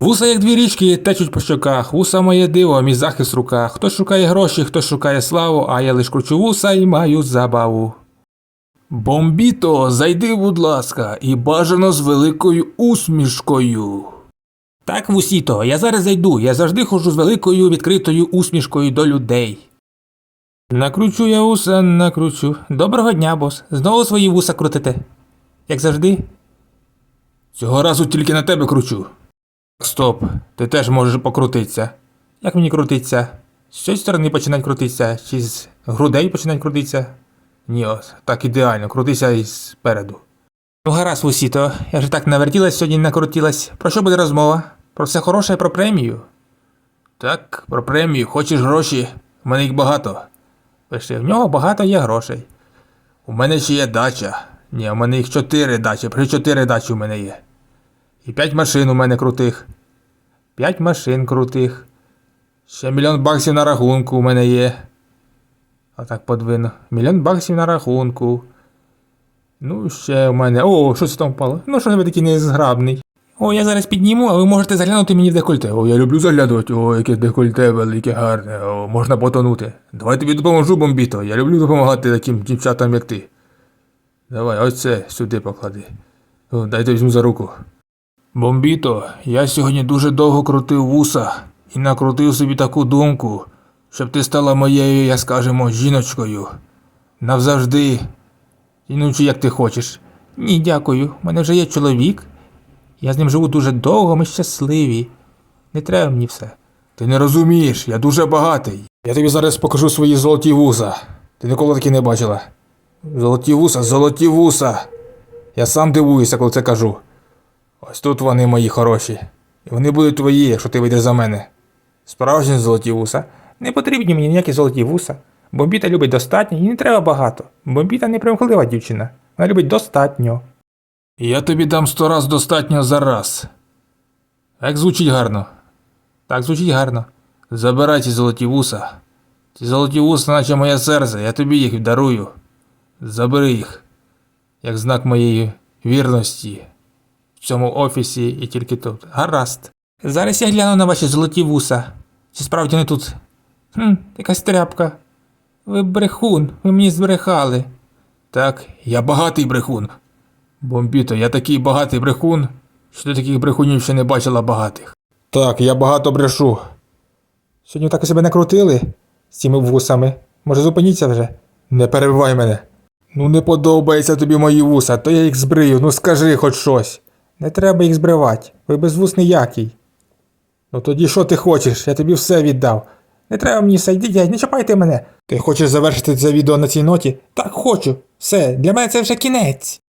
Вуса, як дві річки, течуть по щоках, вуса моє диво, мій захист в руках. Хто шукає гроші, хто шукає славу, а я лиш кручу вуса і маю забаву. Бомбіто, зайди, будь ласка, і бажано з великою усмішкою. Так, вусіто, я зараз зайду, я завжди ходжу з великою відкритою усмішкою до людей. Накручу я вуса, накручу. Доброго дня, бос. Знову свої вуса крутите. Як завжди. Цього разу тільки на тебе кручу. Стоп, ти теж можеш покрутитися. Як мені крутиться? З цієї сторони починать крутитися, чи з грудей починать крутитися? Ні, от, так ідеально, крутися і спереду. Ну гаразд, Вусіто, я ж так навертілась сьогодні накрутилась. Про що буде розмова? Про все хороше і про премію? Так, про премію, хочеш гроші? У мене їх багато. Пиши, в нього багато є грошей. У мене ще є дача. Ні, у мене їх чотири дачі, при чотири дачі у мене є. І п'ять машин у мене крутих. П'ять машин крутих. Ще мільйон баксів на рахунку у мене є. Отак подвину. Мільйон баксів на рахунку. Ну, ще у мене. О, що це там впало? Ну, що ж ви такий незграбний. О, я зараз підніму, а ви можете заглянути мені в декольте. О, я люблю заглядувати. О, яке декольте велике, гарне. О, можна потонути. Давай тобі допоможу, бомбіто. Я люблю допомагати таким дівчатам, як ти. Давай, ось це сюди поклади. О, дайте візьму за руку. Бомбіто, я сьогодні дуже довго крутив вуса і накрутив собі таку думку, щоб ти стала моєю, як скажемо, жіночкою. Навзавжди. І ну як ти хочеш. Ні, дякую. У мене вже є чоловік. Я з ним живу дуже довго, ми щасливі. Не треба мені все. Ти не розумієш, я дуже багатий. Я тобі зараз покажу свої золоті вуса. Ти ніколи такі не бачила. Золоті вуса, золоті вуса. Я сам дивуюся, коли це кажу. Ось тут вони мої хороші. І вони будуть твої, якщо ти вийдеш за мене. Справжні золоті вуса. Не потрібні мені ніякі золоті вуса. Бомбіта любить достатньо і не треба багато. Бомбіта не примхлива дівчина. Вона любить достатньо. Я тобі дам сто раз достатньо за раз. Як звучить гарно? Так звучить гарно. Забирай ці золоті вуса. Ці золоті вуса, наче моє серце, я тобі їх дарую. Забери їх, як знак моєї вірності в цьому офісі і тільки тут. Гаразд. Зараз я гляну на ваші золоті вуса. Чи справді не тут? Хм, якась тряпка. Ви брехун, ви мені збрехали. Так, я багатий брехун. Бомбіто, я такий багатий брехун, що ти таких брехунів ще не бачила багатих. Так, я багато брешу. Сьогодні так себе накрутили з цими вусами. Може, зупиніться вже? Не перебивай мене. Ну не подобається тобі мої вуса, то я їх збрию, ну скажи хоч щось. Не треба їх збривати, ви безвус ніякий. Ну тоді що ти хочеш? Я тобі все віддав. Не треба мені все, йдіть, не чіпайте мене. Ти хочеш завершити це відео на цій ноті? Так хочу. Все, для мене це вже кінець.